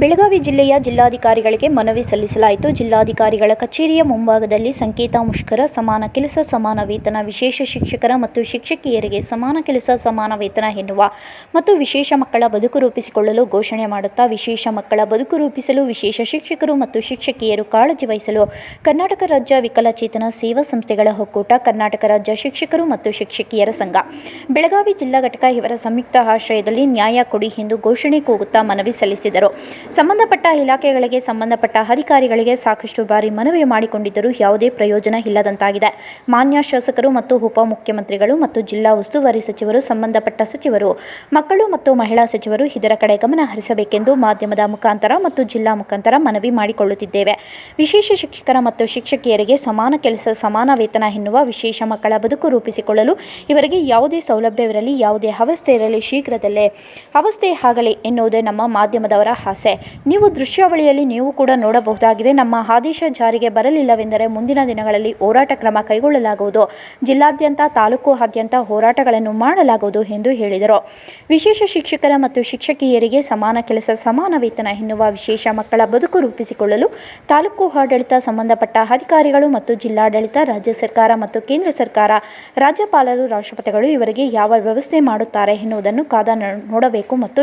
ಬೆಳಗಾವಿ ಜಿಲ್ಲೆಯ ಜಿಲ್ಲಾಧಿಕಾರಿಗಳಿಗೆ ಮನವಿ ಸಲ್ಲಿಸಲಾಯಿತು. ಜಿಲ್ಲಾಧಿಕಾರಿಗಳ ಕಚೇರಿಯ ಮುಂಭಾಗದಲ್ಲಿ ಸಂಕೇತ ಮುಷ್ಕರ, ಸಮಾನ ಕೆಲಸ, ಸಮಾನ ವೇತನ, ವಿಶೇಷ ಶಿಕ್ಷಕರ ಮತ್ತು ಶಿಕ್ಷಕಿಯರಿಗೆ ಸಮಾನ ಕೆಲಸ, ಸಮಾನ ವೇತನ ಎನ್ನುವ ಮತ್ತು ವಿಶೇಷ ಮಕ್ಕಳ ಬದುಕು ರೂಪಿಸಿಕೊಳ್ಳಲು ಘೋಷಣೆ ಮಾಡುತ್ತಾ, ವಿಶೇಷ ಮಕ್ಕಳ ಬದುಕು ರೂಪಿಸಲು, ವಿಶೇಷ ಶಿಕ್ಷಕರು ಮತ್ತು ಶಿಕ್ಷಕಿಯರು ಕಾಳಜಿ ವಹಿಸಲು ಕರ್ನಾಟಕ ರಾಜ್ಯ ವಿಕಲಚೇತನ ಸೇವಾ ಸಂಸ್ಥೆಗಳ ಒಕ್ಕೂಟ, ಕರ್ನಾಟಕ ರಾಜ್ಯ ಶಿಕ್ಷಕರು ಮತ್ತು ಶಿಕ್ಷಕಿಯರ ಸಂಘ. ಬೆಳಗಾವಿ ಜಿಲ್ಲಾ ಘಟಕ ಇವರ ಸಂಯುಕ್ತ ಆಶ್ರಯದಲ್ಲಿ ನ್ಯಾಯ ಕೊಡಿ ಎಂದು ಘೋಷಣೆ ಕೂಗುತ್ತಾ ಮನವಿ ಸಲ್ಲಿಸಿದರು. ಸಂಬಂಧಪಟ್ಟ ಇಲಾಖೆಗಳಿಗೆ ಸಂಬಂಧಪಟ್ಟ ಅಧಿಕಾರಿಗಳಿಗೆ ಸಾಕಷ್ಟು ಬಾರಿ ಮನವಿ ಮಾಡಿಕೊಂಡಿದ್ದರೂ ಯಾವುದೇ ಪ್ರಯೋಜನ ಇಲ್ಲದಂತಾಗಿದೆ. ಮಾನ್ಯ ಶಾಸಕರು ಮತ್ತು ಉಪಮುಖ್ಯಮಂತ್ರಿಗಳು ಮತ್ತು ಜಿಲ್ಲಾ ಉಸ್ತುವಾರಿ ಸಚಿವರು, ಸಂಬಂಧಪಟ್ಟ ಸಚಿವರು, ಮಕ್ಕಳು ಮತ್ತು ಮಹಿಳಾ ಸಚಿವರು ಇದರ ಕಡೆ ಗಮನ ಹರಿಸಬೇಕೆಂದು ಮಾಧ್ಯಮದ ಮುಖಾಂತರ ಮತ್ತು ಜಿಲ್ಲಾ ಮುಖಾಂತರ ಮನವಿ ಮಾಡಿಕೊಳ್ಳುತ್ತಿದ್ದೇವೆ. ವಿಶೇಷ ಶಿಕ್ಷಕರ ಮತ್ತು ಶಿಕ್ಷಕಿಯರಿಗೆ ಸಮಾನ ಕೆಲಸ, ಸಮಾನ ವೇತನ ಎನ್ನುವ ವಿಶೇಷ ಮಕ್ಕಳ ಬದುಕು ರೂಪಿಸಿಕೊಳ್ಳಲು ಇವರಿಗೆ ಯಾವುದೇ ಸೌಲಭ್ಯವಿರಲಿ, ಯಾವುದೇ ಅವಸ್ಥೆ ಇರಲಿ, ಶೀಘ್ರದಲ್ಲೇ, ಅವಸ್ಥೆ ಆಗಲಿ ಎನ್ನುವುದೇ ನಮ್ಮ ಮಾಧ್ಯಮದವರ ಆಸೆ. ನೀವು ದೃಶ್ಯಾವಳಿಯಲ್ಲಿ ನೀವು ಕೂಡ ನೋಡಬಹುದಾಗಿದೆ. ನಮ್ಮ ಆದೇಶ ಜಾರಿಗೆ ಬರಲಿಲ್ಲವೆಂದರೆ ಮುಂದಿನ ದಿನಗಳಲ್ಲಿ ಹೋರಾಟ ಕ್ರಮ ಕೈಗೊಳ್ಳಲಾಗುವುದು. ಜಿಲ್ಲಾದ್ಯಂತ, ತಾಲೂಕು ಆದ್ಯಂತ ಹೋರಾಟಗಳನ್ನು ಮಾಡಲಾಗುವುದು ಎಂದು ಹೇಳಿದರು. ವಿಶೇಷ ಶಿಕ್ಷಕರ ಮತ್ತು ಶಿಕ್ಷಕಿಯರಿಗೆ ಸಮಾನ ಕೆಲಸ, ಸಮಾನ ವೇತನ ಎನ್ನುವ ವಿಶೇಷ ಮಕ್ಕಳ ಬದುಕು ರೂಪಿಸಿಕೊಳ್ಳಲು ತಾಲೂಕು ಆಡಳಿತ ಸಂಬಂಧಪಟ್ಟ ಅಧಿಕಾರಿಗಳು ಮತ್ತು ಜಿಲ್ಲಾಡಳಿತ, ರಾಜ್ಯ ಸರ್ಕಾರ ಮತ್ತು ಕೇಂದ್ರ ಸರ್ಕಾರ, ರಾಜ್ಯಪಾಲರು, ರಾಷ್ಟ್ರಪತಿಗಳು ಇವರಿಗೆ ಯಾವ ವ್ಯವಸ್ಥೆ ಮಾಡುತ್ತಾರೆ ಎನ್ನುವುದನ್ನು ಕಾದ ನೋಡಬೇಕು ಮತ್ತು